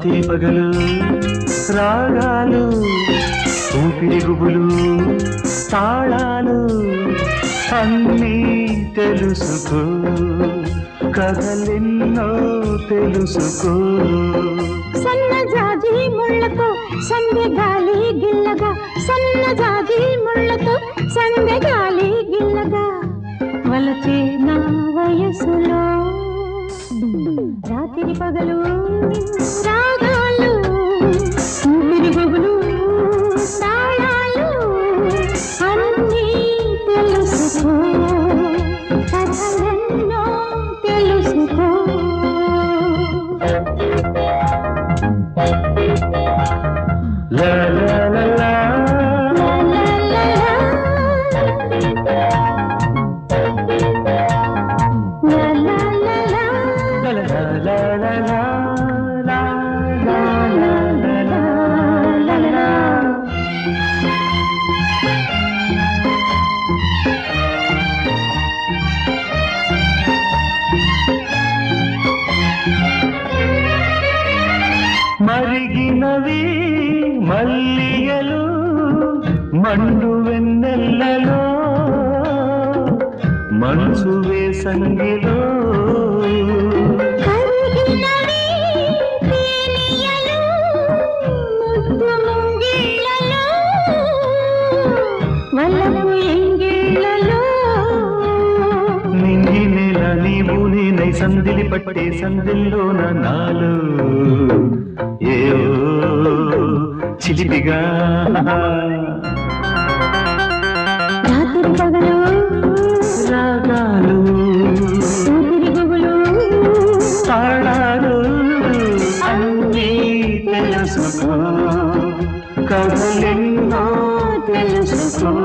రాత్రి పగలు రాగాలు ఊపిరి గుబులు తాళాలు అన్నీ తెలుసుకో కథలెన్నో తెలుసుకో. సన్న జాజి ముళ్ళతో సందె గాలి గిల్లగా సన్న జాజి ముళ్ళతో సందె గాలి గిల్లగా. వలచే నా వయసులో రాత్రి పగలు మరిగినవి మల్లియలు మండు వెన్నెల్లలో మనసు వేసంగిలో. నింగి నెల నీవు నేనై సందిలి పట్టే సందిల్లోన నాలో. ఏవో చిలిపిగా. రాత్రి పగలు. రాగాలు తాళాలు. అన్నీ తెలుసుకో. కథలెన్నో తెలుసుకో.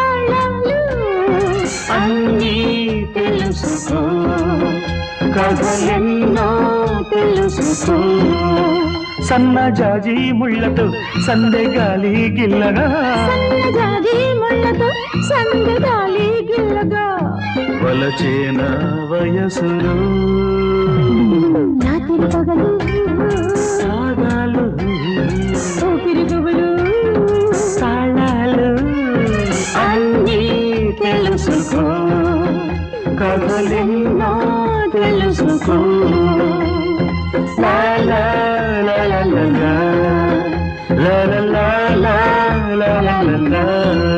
కథలెన్నో తెలుసుకో సన్న జాజి ముళ్ళతో సందెగాలి గిల్లగా. సన్నజాజి ముళ్ళతో సందగాలి గిల్లగా. వలచేన వయసులో రాత్రి పగలు సాగాలు ఊపిరి గుబులు తాళాలు అన్నీ తెలుసుకో. కథలెన్నో la la la la la